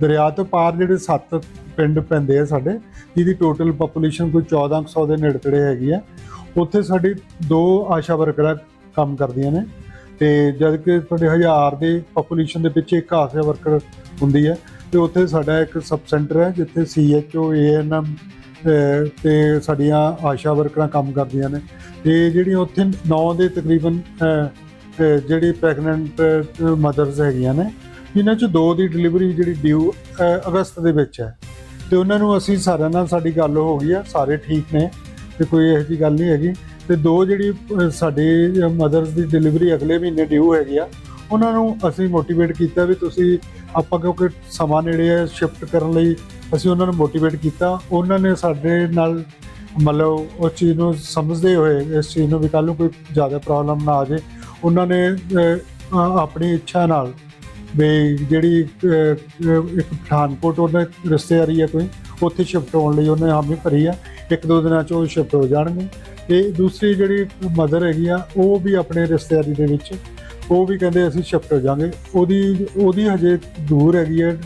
ਦਰਿਆ ਤੋਂ ਪਾਰ ਜਿਹੜੇ ਸੱਤ ਪਿੰਡ ਪੈਂਦੇ ਆ ਸਾਡੇ ਜਿਹਦੀ ਟੋਟਲ ਪੋਪੂਲੇਸ਼ਨ ਕੋਈ 1400 ਦੇ ਨੇੜੇ ਹੈਗੀ ਆ ਉੱਥੇ ਸਾਡੀ ਦੋ ਆਸ਼ਾ ਵਰਕਰਾਂ ਕੰਮ ਕਰਦੀਆਂ ਨੇ ਤੇ ਜਦ ਕਿ ਤੁਹਾਡੇ ਹਜ਼ਾਰ ਦੇ ਪੋਪੂਲੇਸ਼ਨ ਦੇ ਪਿੱਛੇ ਇੱਕ ਆਸ਼ਾ ਵਰਕਰ ਹੁੰਦੀ ਹੈ ਤੇ ਉੱਥੇ ਸਾਡਾ ਇੱਕ ਸਬ ਸੈਂਟਰ ਹੈ ਜਿੱਥੇ ਸੀਐਚਓ ਏਐਨਐਮ ਤੇ ਸਾਡੀਆਂ ਆਸ਼ਾ ਵਰਕਰਾਂ ਕੰਮ ਕਰਦੀਆਂ ਨੇ। ਤੇ ਜਿਹੜੀਆਂ ਉੱਥੇ 9 ਦੇ ਤਕਰੀਬਨ ਅਹ, ਜਿਹੜੀ ਪ੍ਰੈਗਨੈਂਟ ਮਦਰਸ ਹੈਗੀਆਂ ਨੇ ਜਿਨ੍ਹਾਂ 'ਚੋਂ ਦੋ ਦੀ ਡਿਲੀਵਰੀ ਜਿਹੜੀ ਡਿਊ ਅਗਸਤ ਦੇ ਵਿੱਚ ਹੈ। ਤੇ ਉਹਨਾਂ ਨੂੰ ਅਸੀਂ ਸਾਰਿਆਂ ਨਾਲ ਸਾਡੀ ਗੱਲ ਹੋ ਗਈ ਆ ਸਾਰੇ ਠੀਕ ਨੇ ਤੇ ਕੋਈ ਇਹੋ ਜਿਹੀ ਗੱਲ ਨਹੀਂ ਹੈਗੀ। ਤੇ ਦੋ ਜਿਹੜੀ ਅਹ, ਸਾਡੇ ਮਦਰਸ ਦੀ ਡਿਲੀਵਰੀ ਅਗਲੇ ਮਹੀਨੇ ਡਿਊ ਹੈਗੀ ਆ ਉਹਨਾਂ ਨੂੰ ਅਸੀਂ ਮੋਟੀਵੇਟ ਕੀਤਾ ਵੀ ਤੁਸੀਂ ਆਪਾਂ ਕਿਉਂਕਿ ਸਮਾਂ ਨੇੜੇ ਹੈ ਸ਼ਿਫਟ ਕਰਨ ਲਈ ਅਸੀਂ ਉਹਨਾਂ ਨੂੰ ਮੋਟੀਵੇਟ ਕੀਤਾ। ਉਹਨਾਂ ਨੇ ਸਾਡੇ ਨਾਲ ਮਤਲਬ ਉਹ ਚੀਜ਼ ਨੂੰ ਸਮਝਦੇ ਹੋਏ ਇਸ ਚੀਜ਼ ਨੂੰ ਵੀ ਕੱਲ ਨੂੰ ਕੋਈ ਜ਼ਿਆਦਾ ਪ੍ਰੋਬਲਮ ਨਾ ਆ ਜਾਏ। ਉਹਨਾਂ ਨੇ ਆਪਣੀ ਇੱਛਾ ਨਾਲ ਵੀ ਜਿਹੜੀ ਇੱਕ ਪਠਾਨਕੋਟ ਉਹਨੇ ਰਿਸ਼ਤੇਦਾਰੀ ਹੈ ਕੋਈ, ਉੱਥੇ ਸ਼ਿਫਟ ਹੋਣ ਲਈ ਉਹਨੇ ਹਾਮੀ ਭਰੀ ਆ। ਇੱਕ ਦੋ ਦਿਨਾਂ ਚ ਉਹ ਸ਼ਿਫਟ ਹੋ ਜਾਣਗੇ। ਤੇ ਦੂਸਰੀ ਜਿਹੜੀ ਮਦਰ ਹੈਗੀ ਆ, ਉਹ ਵੀ ਆਪਣੇ ਰਿਸ਼ਤੇਦਾਰੀ ਦੇ ਵਿੱਚ, ਉਹ ਵੀ ਕਹਿੰਦੇ ਅਸੀਂ ਸ਼ਿਫਟ ਹੋ ਜਾਾਂਗੇ ਉਹਦੀ ਉਹਦੀ ਹਜੇ ਦੂਰ ਹੈਗੀ ਹੈ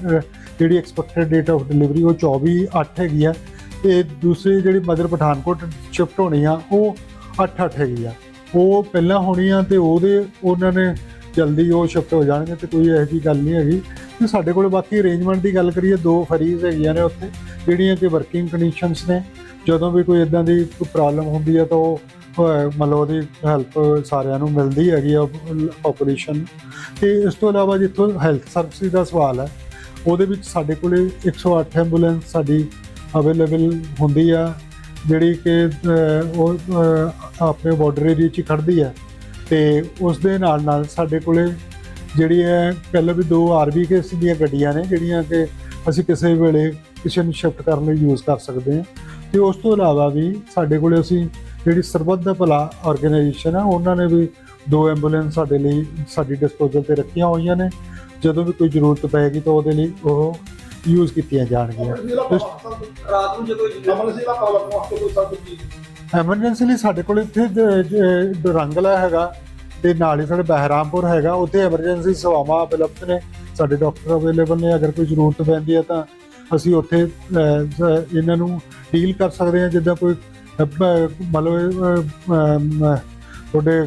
ਜਿਹੜੀ ਐਕਸਪੈਕਟਡ ਡੇਟ ਆਫ ਡਿਲੀਵਰੀ ਉਹ 24 8 ਹੈਗੀ ਆ। ਤੇ ਦੂਸਰੀ ਜਿਹੜੀ ਮਦਰ ਪਠਾਨਕੋਟ ਸ਼ਿਫਟ ਹੋਣੀ ਆ, ਉਹ 8 8 ਹੈਗੀ ਆ। ਉਹ ਪਹਿਲਾਂ ਹੋਣੀ ਆ ਤੇ ਉਹਦੇ, ਉਹਨਾਂ ਨੇ ਜਲਦੀ ਉਹ ਸ਼ਿਫਟ ਹੋ ਜਾਣਗੇ ਤੇ ਕੋਈ ਇਹੋ ਜਿਹੀ ਗੱਲ ਨਹੀਂ ਹੈਗੀ। ਤੇ ਸਾਡੇ ਕੋਲ ਬਾਕੀ ਅਰੇਂਜਮੈਂਟ ਦੀ ਗੱਲ ਕਰੀਏ, ਦੋ ਫਰੀਜ਼ ਹੈਗੀਆਂ ਨੇ ਉੱਥੇ, ਜਿਹੜੀਆਂ ਕਿ ਵਰਕਿੰਗ ਕੰਡੀਸ਼ਨਸ ਨੇ। ਜਦੋਂ ਵੀ ਕੋਈ ਇਦਾਂ ਦੀ ਪ੍ਰੋਬਲਮ ਹੁੰਦੀ ਹੈ ਤਾਂ ਉਹ ਮਤਲਬ ਉਹਦੀ ਹੈਲਪ ਸਾਰਿਆਂ ਨੂੰ ਮਿਲਦੀ ਹੈਗੀ ਆ ਪੋਪੂਲੇਸ਼ਨ ਤੇ ਇਸ ਤੋਂ ਇਲਾਵਾ ਜਿੱਥੋਂ ਹੈਲਥ ਸਰਵਿਸ ਦਾ ਸਵਾਲ ਹੈ, ਉਹਦੇ ਵਿੱਚ ਸਾਡੇ ਕੋਲੇ 108 ਐਂਬੂਲੈਂਸ ਸਾਡੀ ਅਵੇਲੇਬਲ ਹੁੰਦੀ ਆ, ਜਿਹੜੀ ਕਿ ਉਹ ਆਪਣੇ ਬਾਰਡਰ ਏਰੀਆ 'ਚ ਹੀ ਖੜਦੀ ਹੈ ਤੇ ਉਸ ਦੇ ਨਾਲ ਨਾਲ ਸਾਡੇ ਕੋਲੇ ਜਿਹੜੀ ਹੈ ਪਹਿਲਾਂ ਵੀ ਦੋ ਆਰਬੀਕੇਸ ਦੀਆਂ ਗੱਡੀਆਂ ਨੇ ਜਿਹੜੀਆਂ ਕਿ ਅਸੀਂ ਕਿਸੇ ਵੇਲੇ ਕਿਸੇ ਨੂੰ ਸ਼ਿਫਟ ਕਰਨ ਲਈ ਯੂਜ਼ ਕਰ ਸਕਦੇ ਹਾਂ। ਤੇ ਉਸ ਤੋਂ ਇਲਾਵਾ ਵੀ ਸਾਡੇ ਕੋਲੇ ਅਸੀਂ ਜਿਹੜੀ ਸਰਬੱਤ ਦਾ ਭਲਾ ਆਰਗੇਨਾਈਜੇਸ਼ਨ ਹੈ ਉਹਨਾਂ ਨੇ ਵੀ ਦੋ ਐਂਬੂਲੈਂਸ ਸਾਡੇ ਲਈ ਸਾਡੀ ਡਿਸਪੋਜ਼ਲ ਤੇ ਰੱਖੀਆਂ ਹੋਈਆਂ ਨੇ। ਜਦੋਂ ਵੀ ਕੋਈ ਜ਼ਰੂਰਤ ਪਏਗੀ ਤਾਂ ਉਹਦੇ ਲਈ ਉਹ ਯੂਜ਼ ਕੀਤੀਆਂ ਜਾਣਗੀਆਂ। ਰਾਤ ਨੂੰ ਜਦੋਂ ਐਮਰਜੈਂਸੀ ਦਾ ਕਾਲ ਵਾਸਤੇ ਕੋਈ ਚੀਜ਼ ਐਮਰਜੈਂਸੀ ਲਈ ਸਾਡੇ ਕੋਲ ਇੱਥੇ ਦਰੰਗਲਾ ਹੈਗਾ। ਤੇ ਨਾਲ ਹੀ ਸਾਡੇ ਬਹਿਰਾਮਪੁਰ ਹੈਗਾ, ਉੱਥੇ ਐਮਰਜੈਂਸੀ ਸੇਵਾਵਾਂ ਉਪਲਬਧ ਨੇ। ਸਾਡੇ ਡਾਕਟਰ ਅਵੇਲੇਬਲ ਨੇ, ਅਗਰ ਕੋਈ ਜ਼ਰੂਰਤ ਪੈਂਦੀ ਹੈ ਤਾਂ ਅਸੀਂ ਉੱਥੇ ਇਹਨਾਂ ਨੂੰ ਡੀਲ ਕਰ ਸਕਦੇ ਹਾਂ, ਜਿੱਦਾਂ ਕੋਈ ਮਤਲਬ ਤੁਹਾਡੇ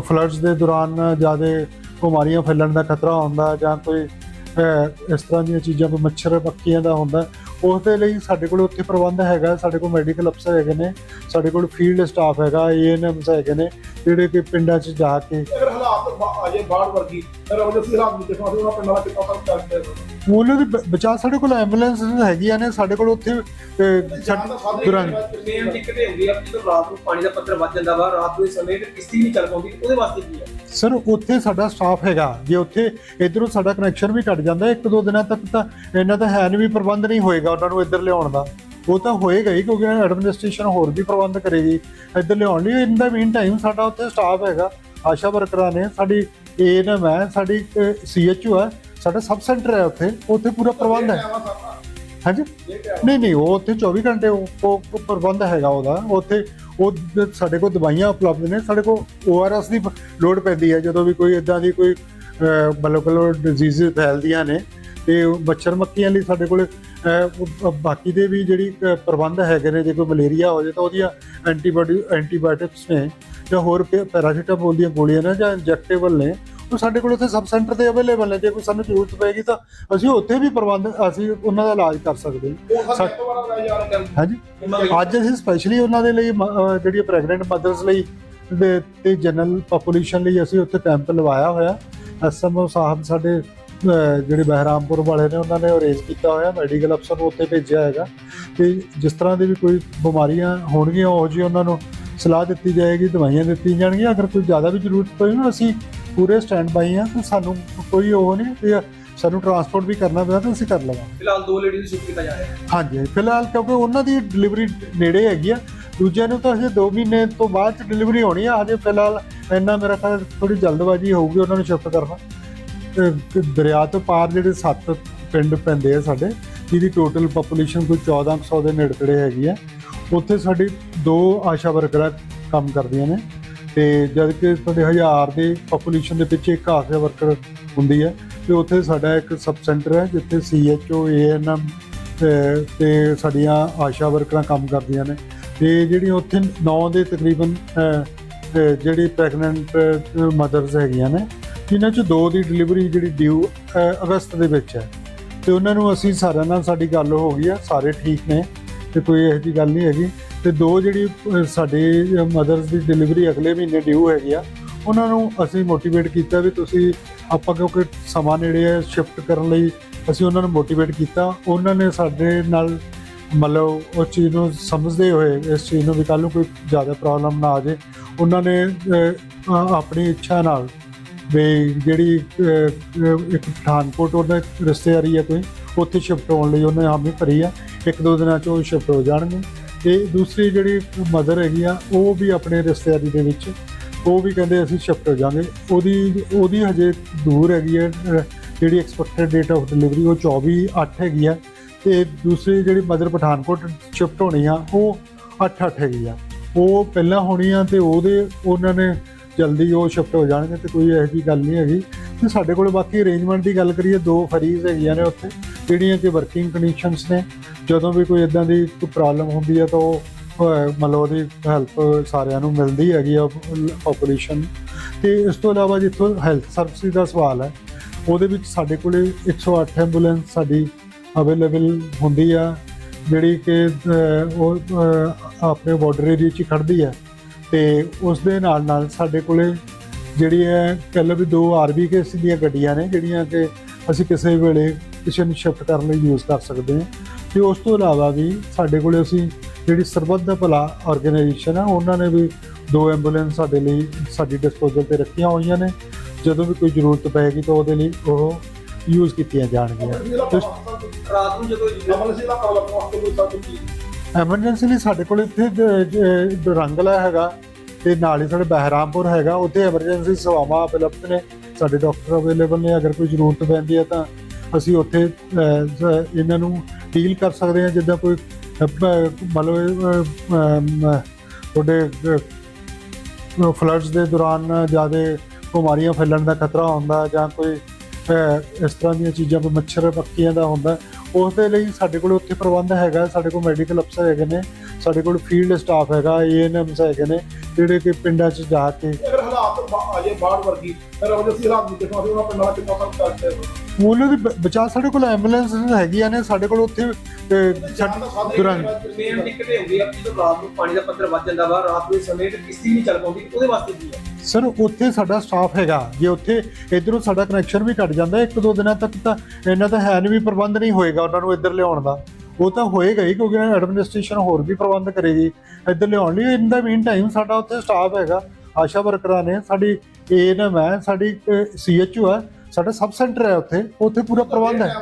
ਫਲੱਡਸ ਦੇ ਦੌਰਾਨ ਜ਼ਿਆਦਾ ਬਿਮਾਰੀਆਂ ਫੈਲਣ ਦਾ ਖਤਰਾ ਹੁੰਦਾ, ਜਾਂ ਕੋਈ ਇਸ ਤਰ੍ਹਾਂ ਦੀਆਂ ਚੀਜ਼ਾਂ, ਕੋਈ ਮੱਛਰ ਮੱਖੀਆਂ ਦਾ ਹੁੰਦਾ ਉਸ ਦੇ ਲਈ ਸਾਡੇ ਕੋਲ ਉੱਥੇ ਪ੍ਰਬੰਧ ਹੈਗਾ, ਸਾਡੇ ਕੋਲ ਮੈਡੀਕਲ ਅਫਸਰ ਹੈਗੇ ਨੇ, ਸਾਡੇ ਕੋਲ ਫੀਲਡ ਸਟਾਫ ਹੈਗਾ ਏਐਨਐਮਸ ਹੈਗੇ ਨੇ ਜਿਹੜੇ ਕਿ ਪਿੰਡਾਂ 'ਚ ਜਾ ਕੇ ਅਗਰ ਹਾਲਾਤ ਜਾਏ ਬਾੜ ਵਰਗੀ ਫਿਰ ਐਮਰਜੈਂਸੀ ਹਾਲਾਤ ਵਿੱਚ ਫਸੇ ਉਹਨਾਂ ਪਿੰਡਾਂ ਦਾ ਕਿੱਦਾਂ ਕੰਮ ਕਰਦੇ ਆ ਉਹਨਾਂ ਦੀ ਬ- ਬਚਾਅ ਸਾਡੇ ਕੋਲ ਐਂਬੂਲੈਂਸ ਹੈਗੀਆਂ ਨੇ ਸਾਡੇ ਕੋਲ ਉੱਥੇ ਤੁਰੰਤ ਮੇਨ ਦਿੱਕਤ ਇਹ ਹੁੰਦੀ ਆ ਕਿ ਰਾਤ ਨੂੰ ਪਾਣੀ ਦਾ ਪੱਧਰ ਵੱਧ ਜਾਂਦਾ ਵਾ ਰਾਤ ਨੂੰ ਸਮੇਂ ਤੇ ਕਿਸ਼ਤੀ ਨਹੀਂ ਚੱਲ ਪਾਉਂਦੀ ਉਹਦੇ ਵਾਸਤੇ ਕੀ ਹੈ ਸਰ ਉੱਥੇ ਸਾਡਾ ਸਟਾਫ ਹੈਗਾ। ਜੇ ਉੱਥੇ ਇਧਰੋਂ ਸਾਡਾ ਕਨੈਕਸ਼ਨ ਵੀ ਕੱਟ ਜਾਂਦਾ ਇੱਕ ਦੋ ਦਿਨਾਂ ਤੱਕ ਤਾਂ ਇਹਨਾਂ ਦਾ ਹੈ ਨਹੀਂ ਵੀ ਪ੍ਰਬੰਧ ਨਹੀਂ ਹੋਏਗਾ ਉਹਨਾਂ ਨੂੰ ਇੱਧਰ ਲਿਆਉਣ ਦਾ। ਉਹ ਤਾਂ ਹੋਏਗਾ ਹੀ, ਕਿਉਂਕਿ ਐਡਮਿਨਿਸਟ੍ਰੇਸ਼ਨ ਹੋਰ ਵੀ ਪ੍ਰਬੰਧ ਕਰੇਗੀ। ਇੱਧਰ ਲਿਆਉਣ ਲਈ ਇਨ ਦਾ ਮੀਨ ਟਾਈਮ ਸਾਡਾ ਉੱਥੇ ਸਟਾਫ ਹੈਗਾ, ਆਸ਼ਾ ਵਰਕਰਾਂ ਨੇ। ਸਾਡੀ ਏਐਨਐਮ ਹੈ, ਸਾਡੀ ਸੀਐਚਓ ਹੈ, ਸਾਡਾ ਸਬ ਸੈਂਟਰ ਹੈ ਉੱਥੇ। ਉੱਥੇ ਪੂਰਾ ਪ੍ਰਬੰਧ ਹੈ। ਹਾਂਜੀ? ਨਹੀਂ ਨਹੀਂ, ਉਹ ਉੱਥੇ 24 ਘੰਟੇ ਉਹ ਪ੍ਰਬੰਧ ਹੈਗਾ ਉਹਦਾ। ਉੱਥੇ ਉਹ ਸਾਡੇ ਕੋਲ ਦਵਾਈਆਂ ਉਪਲਬਧ ਨੇ। ਸਾਡੇ ਕੋਲ ਓਆਰਐਸ ਦੀ ਲੋੜ ਪੈਂਦੀ ਹੈ। ਜਦੋਂ ਵੀ ਕੋਈ ਇਦਾਂ ਦੀ ਕੋਈ ਮਤਲਬ ਕੋਲ ਡਿਜ਼ੀਜ਼ ਫੈਲਦੀਆਂ ਨੇ, ਤੇ ਮੱਛਰ ਮੱਖੀਆਂ ਲਈ ਸਾਡੇ ਕੋਲ ਬਾਕੀ ਦੇ ਵੀ ਜਿਹੜੀ ਪ੍ਰਬੰਧ ਹੈਗੇ ਨੇ ਜੇ ਕੋਈ ਮਲੇਰੀਆ ਹੋ ਜਾਏ ਤਾਂ ਉਹਦੀਆਂ ਐਂਟੀਬਾਡੀ ਐਂਟੀਬਾਇਓਟਿਕਸ ਨੇ ਜਾਂ ਹੋਰ ਪੈਰਾਸੀਟਾਮੋਲ ਦੀਆਂ ਗੋਲੀਆਂ ਨੇ ਜਾਂ ਇੰਜੈਕਟੇਬਲ ਨੇ ਉਹ ਸਾਡੇ ਕੋਲ ਉੱਥੇ ਸਬ ਸੈਂਟਰ ਤੇ ਅਵੇਲੇਬਲ ਨੇ। ਜੇ ਕੋਈ ਸਾਨੂੰ ਜ਼ਰੂਰਤ ਪਏਗੀ ਤਾਂ ਅਸੀਂ ਉੱਥੇ ਵੀ ਪ੍ਰਬੰਧ ਅਸੀਂ ਉਹਨਾਂ ਦਾ ਇਲਾਜ ਕਰ ਸਕਦੇ ਹਾਂ। ਹਾਂਜੀ। ਅੱਜ ਅਸੀਂ ਸਪੈਸ਼ਲੀ ਉਹਨਾਂ ਦੇ ਲਈ ਜਿਹੜੀ ਪ੍ਰੈਗਨੈਂਟ ਮਦਰਸ ਲਈ ਤੇ ਜਨਰਲ ਪੋਪੂਲੇਸ਼ਨ ਲਈ ਅਸੀਂ ਉੱਥੇ ਕੈਂਪ ਲਵਾਇਆ ਹੋਇਆ। ਐਸਐਮਓ ਸਾਹਿਬ ਸਾਡੇ ਜਿਹੜੇ ਬਹਿਰਾਮਪੁਰ ਵਾਲੇ ਨੇ ਉਹਨਾਂ ਨੇ ਅਰੇਂਜ ਕੀਤਾ ਹੋਇਆ ਮੈਡੀਕਲ ਅਫਸਰ ਨੂੰ ਉੱਥੇ ਭੇਜਿਆ ਹੈਗਾ। ਤੇ ਜਿਸ ਤਰ੍ਹਾਂ ਦੀ ਵੀ ਕੋਈ ਬਿਮਾਰੀਆਂ ਹੋਣਗੀਆਂ ਉਹ ਜੀ ਉਹਨਾਂ ਨੂੰ ਸਲਾਹ ਦਿੱਤੀ ਜਾਏਗੀ ਦਵਾਈਆਂ ਦਿੱਤੀਆਂ ਜਾਣਗੀਆਂ। ਅਗਰ ਕੋਈ ਜ਼ਿਆਦਾ ਵੀ ਜ਼ਰੂਰਤ ਪਈ ਨਾ ਅਸੀਂ ਪੂਰੇ ਸਟੈਂਡ ਬਾਈ ਹਾਂ ਤੇ ਸਾਨੂੰ ਕੋਈ ਉਹ ਨਹੀਂ ਤੇ ਸਾਨੂੰ ਟਰਾਂਸਪੋਰਟ ਵੀ ਕਰਨਾ ਪਿਆ ਤਾਂ ਅਸੀਂ ਕਰ ਲਵਾਂਗੇ। ਫਿਲਹਾਲ ਦੋ ਲੇਡੀਜ਼ ਨੂੰ ਸ਼ਿਫਟ ਕੀਤਾ ਜਾ ਰਿਹਾ ਹੈ। ਹਾਂਜੀ ਫਿਲਹਾਲ ਕਿਉਂਕਿ ਉਹਨਾਂ ਦੀ ਡਿਲੀਵਰੀ ਨੇੜੇ ਹੈਗੀ ਆ ਦੂਜਿਆਂ ਨੂੰ ਤਾਂ ਹਜੇ 2 ਮਹੀਨੇ ਤੋਂ ਬਾਅਦ ਡਿਲੀਵਰੀ ਹੋਣੀ ਆ। ਹਜੇ ਫਿਲਹਾਲ ਇੰਨਾ ਮੇਰਾ ਖਿਆਲ ਥੋੜੀ ਜਲਦਬਾਜ਼ੀ ਹੋਊਗੀ ਉਹਨਾਂ ਨੂੰ ਸ਼ਿਫਟ ਕਰਨਾ। ਦਰਿਆ ਤੋਂ ਪਾਰ ਜਿਹੜੇ ਸੱਤ ਪਿੰਡ ਪੈਂਦੇ ਆ ਸਾਡੇ ਜਿਹਦੀ ਟੋਟਲ ਪੋਪੂਲੇਸ਼ਨ ਕੋਈ 1400 ਦੇ ਨੇੜੇ ਤੇੜੇ ਹੈਗੀ ਹੈ ਉੱਥੇ ਸਾਡੀ ਦੋ ਆਸ਼ਾ ਵਰਕਰਾਂ ਕੰਮ ਕਰਦੀਆਂ ਨੇ ਤੇ ਜਦ ਕਿ ਤੁਹਾਡੇ ਹਜ਼ਾਰ ਦੇ ਪੋਪੂਲੇਸ਼ਨ ਦੇ ਪਿੱਛੇ ਇੱਕ ਆਸ਼ਾ ਵਰਕਰ ਹੁੰਦੀ ਹੈ ਤੇ ਉੱਥੇ ਸਾਡਾ ਇੱਕ ਸਬ ਸੈਂਟਰ ਹੈ ਜਿੱਥੇ ਸੀਐਚਓ ਏਐਨਐਮ ਤੇ ਸਾਡੀਆਂ ਆਸ਼ਾ ਵਰਕਰਾਂ ਕੰਮ ਕਰਦੀਆਂ ਨੇ। ਤੇ ਜਿਹੜੀਆਂ ਉੱਥੇ 9 ਦੇ ਤਕਰੀਬਨ ਅਹ, ਜਿਹੜੀ ਪ੍ਰੈਗਨੈਂਟ ਮਦਰਸ ਹੈਗੀਆਂ ਨੇ ਜਿਨ੍ਹਾਂ ਚ ਦੋ ਦੀ ਡਿਲੀਵਰੀ ਜਿਹੜੀ ਡਿਊ ਅਗਸਤ ਦੇ ਵਿੱਚ ਹੈ। ਤੇ ਉਹਨਾਂ ਨੂੰ ਅਸੀਂ ਸਾਰਿਆਂ ਨਾਲ ਸਾਡੀ ਗੱਲ ਹੋ ਗਈ ਆ ਸਾਰੇ ਠੀਕ ਨੇ ਤੇ ਕੋਈ ਇਹੋ ਜਿਹੀ ਗੱਲ ਨਹੀਂ ਹੈਗੀ। ਤੇ ਦੋ ਜਿਹੜੀ ਅਹ, ਸਾਡੇ ਮਦਰਸ ਦੀ ਡਿਲੀਵਰੀ ਅਗਲੇ ਮਹੀਨੇ ਡਿਊ ਹੈਗੀ ਆ ਉਹਨਾਂ ਨੂੰ ਅਸੀਂ ਮੋਟੀਵੇਟ ਕੀਤਾ ਵੀ ਤੁਸੀਂ ਆਪਾਂ ਕਿਉਂਕਿ ਸਮਾਂ ਨੇੜੇ ਹੈ ਸ਼ਿਫਟ ਕਰਨ ਲਈ ਅਸੀਂ ਉਹਨਾਂ ਨੂੰ ਮੋਟੀਵੇਟ ਕੀਤਾ। ਉਹਨਾਂ ਨੇ ਸਾਡੇ ਨਾਲ ਮਤਲਬ ਉਸ ਚੀਜ਼ ਨੂੰ ਸਮਝਦੇ ਹੋਏ ਇਸ ਚੀਜ਼ ਨੂੰ ਵੀ ਕੱਲ੍ਹ ਨੂੰ ਕੋਈ ਜ਼ਿਆਦਾ ਪ੍ਰੋਬਲਮ ਨਾ ਆ ਜਾਏ। ਉਹਨਾਂ ਨੇ ਆਪਣੀ ਇੱਛਾ ਨਾਲ ਵੀ ਜਿਹੜੀ ਇੱਕ ਪਠਾਨਕੋਟ ਉਹਦਾ ਰਿਸ਼ਤੇਦਾਰੀ ਹੈ ਕੋਈ, ਉੱਥੇ ਸ਼ਿਫਟ ਹੋਣ ਲਈ ਉਹਨੇ ਹਾਮੀ ਭਰੀ ਆ। ਇੱਕ ਦੋ ਦਿਨਾਂ ਚ ਉਹ ਸ਼ਿਫਟ ਹੋ ਜਾਣਗੇ। ਤੇ ਦੂਸਰੀ ਜਿਹੜੀ ਮਦਰ ਹੈਗੀ ਆ, ਉਹ ਵੀ ਆਪਣੇ ਰਿਸ਼ਤੇਦਾਰੀ ਦੇ ਵਿੱਚ, ਉਹ ਵੀ ਕਹਿੰਦੇ ਅਸੀਂ ਸ਼ਿਫਟ ਹੋ ਜਾਾਂਗੇ ਉਹਦੀ ਉਹਦੀ ਹਜੇ ਦੂਰ ਹੈਗੀ ਹੈ ਜਿਹੜੀ ਐਕਸਪੈਕਟਡ ਡੇਟ ਆਫ ਡਿਲੀਵਰੀ ਉਹ 24 8 ਹੈਗੀ ਆ। ਤੇ ਦੂਸਰੀ ਜਿਹੜੀ ਮਦਰ ਪਠਾਨਕੋਟ ਸ਼ਿਫਟ ਹੋਣੀ ਆ, ਉਹ 8 8 ਹੈਗੀ ਆ। ਉਹ ਪਹਿਲਾਂ ਹੋਣੀ ਆ ਤੇ ਉਹਦੇ, ਉਹਨਾਂ ਨੇ ਜਲਦੀ ਉਹ ਸ਼ਿਫਟ ਹੋ ਜਾਣਗੇ ਤੇ ਕੋਈ ਇਹੋ ਜਿਹੀ ਗੱਲ ਨਹੀਂ ਹੈਗੀ। ਤੇ ਸਾਡੇ ਕੋਲ ਬਾਕੀ ਅਰੇਂਜਮੈਂਟ ਦੀ ਗੱਲ ਕਰੀਏ, ਦੋ ਫਰੀਜ਼ ਹੈਗੀਆਂ ਨੇ ਉੱਥੇ, ਜਿਹੜੀਆਂ ਕਿ ਵਰਕਿੰਗ ਕੰਡੀਸ਼ਨਸ ਨੇ। ਜਦੋਂ ਵੀ ਕੋਈ ਇਦਾਂ ਦੀ ਕੋਈ ਪ੍ਰੋਬਲਮ ਹੁੰਦੀ ਹੈ ਤਾਂ ਉਹ ਮਤਲਬ ਉਹਦੀ ਹੈਲਪ ਸਾਰਿਆਂ ਨੂੰ ਮਿਲਦੀ ਹੈਗੀ ਆ ਪੋਪੂਲੇਸ਼ਨ ਤੇ ਇਸ ਤੋਂ ਇਲਾਵਾ ਜਿੱਥੋਂ ਹੈਲਥ ਸਰਵਿਸ ਦਾ ਸਵਾਲ ਹੈ, ਉਹਦੇ ਵਿੱਚ ਸਾਡੇ ਕੋਲੇ 108 ਐਂਬੂਲੈਂਸ ਸਾਡੀ ਅਵੇਲੇਬਲ ਹੁੰਦੀ ਆ, ਜਿਹੜੀ ਕਿ ਉਹ ਆਪਣੇ ਬਾਰਡਰ ਏਰੀਆ 'ਚ ਹੀ ਖੜਦੀ ਹੈ ਤੇ ਉਸ ਦੇ ਨਾਲ ਨਾਲ ਸਾਡੇ ਕੋਲੇ ਜਿਹੜੀ ਹੈ ਕਹਿ ਲਓ ਵੀ ਦੋ ਆਰਬੀਕੇਸ ਦੀਆਂ ਗੱਡੀਆਂ ਨੇ ਜਿਹੜੀਆਂ ਕਿ ਅਸੀਂ ਕਿਸੇ ਵੇਲੇ ਕਿਸੇ ਨੂੰ ਸ਼ਿਫਟ ਕਰਨ ਲਈ ਯੂਜ਼ ਕਰ ਸਕਦੇ ਹਾਂ ਤੇ ਉਸ ਤੋਂ ਇਲਾਵਾ ਵੀ ਸਾਡੇ ਕੋਲੇ ਅਸੀਂ ਜਿਹੜੀ ਸਰਬੱਤ ਦਾ ਭਲਾ ਆਰਗੇਨਾਈਜੇਸ਼ਨ ਹੈ ਉਹਨਾਂ ਨੇ ਵੀ ਦੋ ਐਂਬੂਲੈਂਸ ਸਾਡੇ ਲਈ ਸਾਡੀ ਡਿਸਪੋਜ਼ਲ ਤੇ ਰੱਖੀਆਂ ਹੋਈਆਂ ਨੇ ਜਦੋਂ ਵੀ ਕੋਈ ਜ਼ਰੂਰਤ ਪਏਗੀ ਤਾਂ ਉਹਦੇ ਲਈ ਉਹ ਯੂਜ਼ ਕੀਤੀਆਂ ਜਾਣਗੀਆਂ ਰਾਤ ਨੂੰ ਜਦੋਂ ਐਮਰਜੈਂਸੀ ਦਾ ਕਾਲ ਵਾਸਤੇ ਕੋਈ ਸਭ ਐਮਰਜੈਂਸੀ ਲਈ ਸਾਡੇ ਕੋਲ ਇੱਥੇ ਰੰਗਲਾ ਹੈਗਾ ਤੇ ਨਾਲ ਹੀ ਸਾਡੇ ਬਹਿਰਾਮਪੁਰ ਹੈਗਾ, ਉੱਥੇ ਐਮਰਜੈਂਸੀ ਸੇਵਾਵਾਂ ਉਪਲਬਧ ਨੇ, ਸਾਡੇ ਡਾਕਟਰ ਅਵੇਲੇਬਲ ਨੇ, ਅਗਰ ਕੋਈ ਜ਼ਰੂਰਤ ਪੈਂਦੀ ਹੈ ਤਾਂ ਅਸੀਂ ਉੱਥੇ ਇਹਨਾਂ ਨੂੰ ਡੀਲ ਕਰ ਸਕਦੇ ਹਾਂ, ਜਿੱਦਾਂ ਕੋਈ ਮਤਲਬ ਤੁਹਾਡੇ ਫਲੱਡਸ ਦੇ ਦੌਰਾਨ ਜ਼ਿਆਦਾ ਬਿਮਾਰੀਆਂ ਫੈਲਣ ਦਾ ਖਤਰਾ ਹੁੰਦਾ ਜਾਂ ਕੋਈ ਇਸ ਤਰ੍ਹਾਂ ਦੀਆਂ ਚੀਜ਼ਾਂ, ਕੋਈ ਮੱਛਰ, ਪੱਕੀਆਂ ਦਾ ਹੁੰਦਾ ਉਸ ਦੇ ਲਈ ਸਾਡੇ ਕੋਲ ਉੱਥੇ ਪ੍ਰਬੰਧ ਹੈਗਾ ਸਾਡੇ ਕੋਲ ਮੈਡੀਕਲ ਅਫਸਰ ਹੈਗੇ ਨੇ ਸਾਡੇ ਕੋਲ ਫੀਲਡ ਸਟਾਫ ਹੈਗਾ ਏਐਨਐਮਸ ਹੈਗੇ ਨੇ ਜਿਹੜੇ ਕਿ ਪਿੰਡਾਂ 'ਚ ਜਾ ਕੇ ਅਗਰ ਹਾਲਾਤ ਆ ਜੇ ਬਾੜ ਵਰਗੀ ਫਿਰ ਐਮਰਜੈਂਸੀ ਹਾਲਾਤ ਨਹੀਂ ਦੇਖਣਾ ਉਹਨਾਂ ਪਿੰਡਾਂ ਦਾ ਕਿੰਨਾ ਕੰਮ ਕਰਦੇ ਹੋ ਉਹਨਾਂ ਦੀ ਬ- ਬਚਾਅ ਸਾਡੇ ਕੋਲ ਐਂਬੂਲੈਂਸ ਹੈਗੀਆਂ ਨੇ ਸਾਡੇ ਕੋਲ ਉੱਥੇ ਦੁਰੰਗ ਮੇਨ ਦਿੱਕਤ ਇਹ ਹੁੰਦੀ ਆ ਕਿ ਜਦੋਂ ਰਾਤ ਨੂੰ ਪਾਣੀ ਦਾ ਪੱਧਰ ਵੱਧ ਜਾਂਦਾ ਵਾ ਰਾਤ ਦੇ ਸਮੇਂ ਤੇ ਕਿਸ਼ਤੀ ਨਹੀਂ ਚੱਲ ਪਾਉਂਦੀ ਉਹਦੇ ਵਾਸਤੇ ਕੀ ਹੈ? ਸਰ, ਉੱਥੇ ਸਾਡਾ ਸਟਾਫ ਹੈਗਾ। ਜੇ ਉੱਥੇ ਇਧਰੋਂ ਸਾਡਾ ਕਨੈਕਸ਼ਨ ਵੀ ਕੱਟ ਜਾਂਦਾ, ਇੱਕ ਦੋ ਦਿਨਾਂ ਤੱਕ ਤਾਂ ਇਹਨਾਂ ਦਾ ਹੈ ਨਹੀਂ ਵੀ ਪ੍ਰਬੰਧ ਨਹੀਂ ਹੋਏਗਾ ਉਹਨਾਂ ਨੂੰ ਇੱਧਰ ਲਿਆਉਣ ਦਾ। ਉਹ ਤਾਂ ਹੋਏਗਾ ਹੀ, ਕਿਉਂਕਿ ਐਡਮਿਨਿਸਟ੍ਰੇਸ਼ਨ ਹੋਰ ਵੀ ਪ੍ਰਬੰਧ ਕਰੇਗੀ ਇੱਧਰ ਲਿਆਉਣ ਲਈ ਇਨ ਦਾ ਮੀਨ ਟਾਈਮ ਸਾਡਾ ਉੱਥੇ ਸਟਾਫ ਹੈਗਾ। ਆਸ਼ਾ ਵਰਕਰਾਂ ਨੇ, ਸਾਡੀ ਏਐਨਐਮ ਹੈ, ਸਾਡੀ ਸੀਐਚਓ ਹੈ, ਸਾਡਾ ਸਬ ਸੈਂਟਰ ਹੈ ਉੱਥੇ। ਉੱਥੇ ਪੂਰਾ ਪ੍ਰਬੰਧ ਹੈ।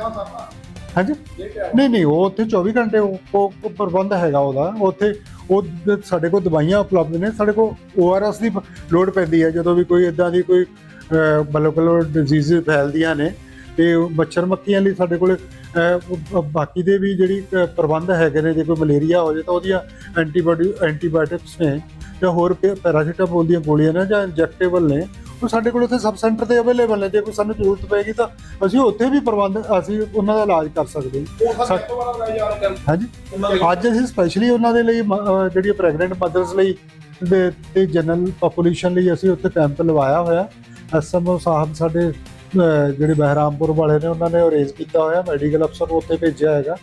ਹਾਂਜੀ? ਨਹੀਂ ਨਹੀਂ, ਉਹ ਉੱਥੇ 24 ਘੰਟੇ ਉਹ ਪ੍ਰਬੰਧ ਹੈਗਾ ਉਹਦਾ। ਉੱਥੇ ਉਹ ਸਾਡੇ ਕੋਲ ਦਵਾਈਆਂ ਉਪਲਬਧ ਨੇ ਸਾਡੇ ਕੋਲ ਓਆਰਐਸ ਦੀ ਲੋੜ ਪੈਂਦੀ ਹੈ ਜਦੋਂ ਵੀ ਕੋਈ ਇਦਾਂ ਦੀ ਕੋਈ ਅਹ, ਮਤਲਬ ਡਿਜ਼ੀਜ਼ ਫੈਲਦੀਆਂ ਨੇ ਤੇ ਮੱਛਰ ਮੱਖੀਆਂ ਲਈ ਸਾਡੇ ਕੋਲ ਬਾਕੀ ਦੇ ਵੀ ਜਿਹੜੀ ਪ੍ਰਬੰਧ ਹੈਗੇ ਨੇ ਜੇ ਕੋਈ ਮਲੇਰੀਆ ਹੋ ਜਾਏ ਤਾਂ ਉਹਦੀਆਂ ਐਂਟੀਬਾਡੀ ਐਂਟੀਬਾਇਓਟਿਕਸ ਨੇ ਜਾਂ ਹੋਰ ਪੈਰਾਸੀਟਾਮੋਲ ਦੀਆਂ ਗੋਲੀਆਂ ਨੇ ਜਾਂ ਇੰਜੈਕਟੇਬਲ ਨੇ ਉਹ ਸਾਡੇ ਕੋਲ ਉੱਥੇ ਸਬ ਸੈਂਟਰ ਤੇ ਅਵੇਲੇਬਲ ਨੇ ਜੇ ਕੋਈ ਸਾਨੂੰ ਜ਼ਰੂਰਤ ਪਏਗੀ ਤਾਂ ਅਸੀਂ ਉੱਥੇ ਵੀ ਪ੍ਰਬੰਧ ਅਸੀਂ ਉਹਨਾਂ ਦਾ ਇਲਾਜ ਕਰ ਸਕਦੇ ਹਾਂ। ਹਾਂਜੀ। ਅੱਜ ਅਸੀਂ ਸਪੈਸ਼ਲੀ ਉਹਨਾਂ ਦੇ ਲਈ ਜਿਹੜੀ ਪ੍ਰੈਗਨੈਂਟ ਮਦਰਸ ਲਈ ਦੇ- ਤੇ ਜਨਰਲ ਪੋਪੂਲੇਸ਼ਨ ਲਈ ਅਸੀਂ ਉੱਥੇ ਕੈਂਪ ਲਵਾਇਆ ਹੋਇਆ। ਐਸਐਮਓ ਸਾਹਿਬ ਸਾਡੇ ਜਿਹੜੇ ਬਹਿਰਾਮਪੁਰ ਵਾਲੇ ਨੇ ਉਹਨਾਂ ਨੇ ਅਰੇਂਜ ਕੀਤਾ ਹੋਇਆ ਮੈਡੀਕਲ ਅਫਸਰ ਉੱਥੇ ਭੇਜਿਆ ਹੈਗਾ।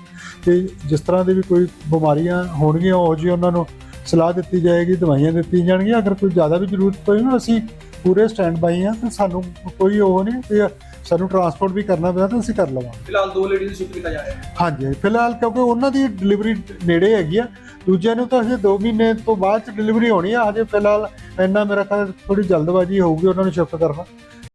ਤੇ ਜਿਸ ਤਰ੍ਹਾਂ ਦੀ ਵੀ ਕੋਈ ਬਿਮਾਰੀਆਂ ਹੋਣਗੀਆਂ ਉਹ ਜੀ ਉਹਨਾਂ ਨੂੰ ਸਲਾਹ ਦਿੱਤੀ ਜਾਏਗੀ ਦਵਾਈਆਂ ਦਿੱਤੀਆਂ ਜਾਣਗੀਆਂ। ਅਗਰ ਕੋਈ ਜ਼ਿਆਦਾ ਵੀ ਜ਼ਰੂਰਤ ਪਈ ਨਾ ਅਸੀਂ ਪੂਰੇ ਸਟੈਂਡ ਬਾਈ ਆ ਤੇ ਸਾਨੂੰ ਕੋਈ ਉਹ ਨਹੀਂ ਤੇ ਸਾਨੂੰ ਟਰਾਂਸਪੋਰਟ ਵੀ ਕਰਨਾ ਪਿਆ ਤਾਂ ਅਸੀਂ ਕਰ ਲਵਾਂਗੇ। ਫਿਲਹਾਲ ਦੋ ਲੇਡੀ ਨੂੰ ਸ਼ਿਫਟ ਕੀਤਾ ਜਾ ਰਿਹਾ ਹੈ। ਹਾਂਜੀ ਫਿਲਹਾਲ ਕਿਉਂਕਿ ਉਹਨਾਂ ਦੀ ਡਿਲੀਵਰੀ ਨੇੜੇ ਹੈਗੀ ਆ ਦੂਜਿਆਂ ਨੂੰ ਤਾਂ ਹਜੇ 2 ਮਹੀਨੇ ਤੋਂ ਬਾਅਦ ਚ ਡਿਲੀਵਰੀ ਹੋਣੀ ਆ। ਹਜੇ ਫਿਲਹਾਲ ਇੰਨਾ ਮੇਰਾ ਖਿਆਲ ਥੋੜੀ ਜਲਦਬਾਜ਼ੀ ਹੋਊਗੀ ਉਹਨਾਂ ਨੂੰ ਸ਼ਿਫਟ ਕਰਨਾ।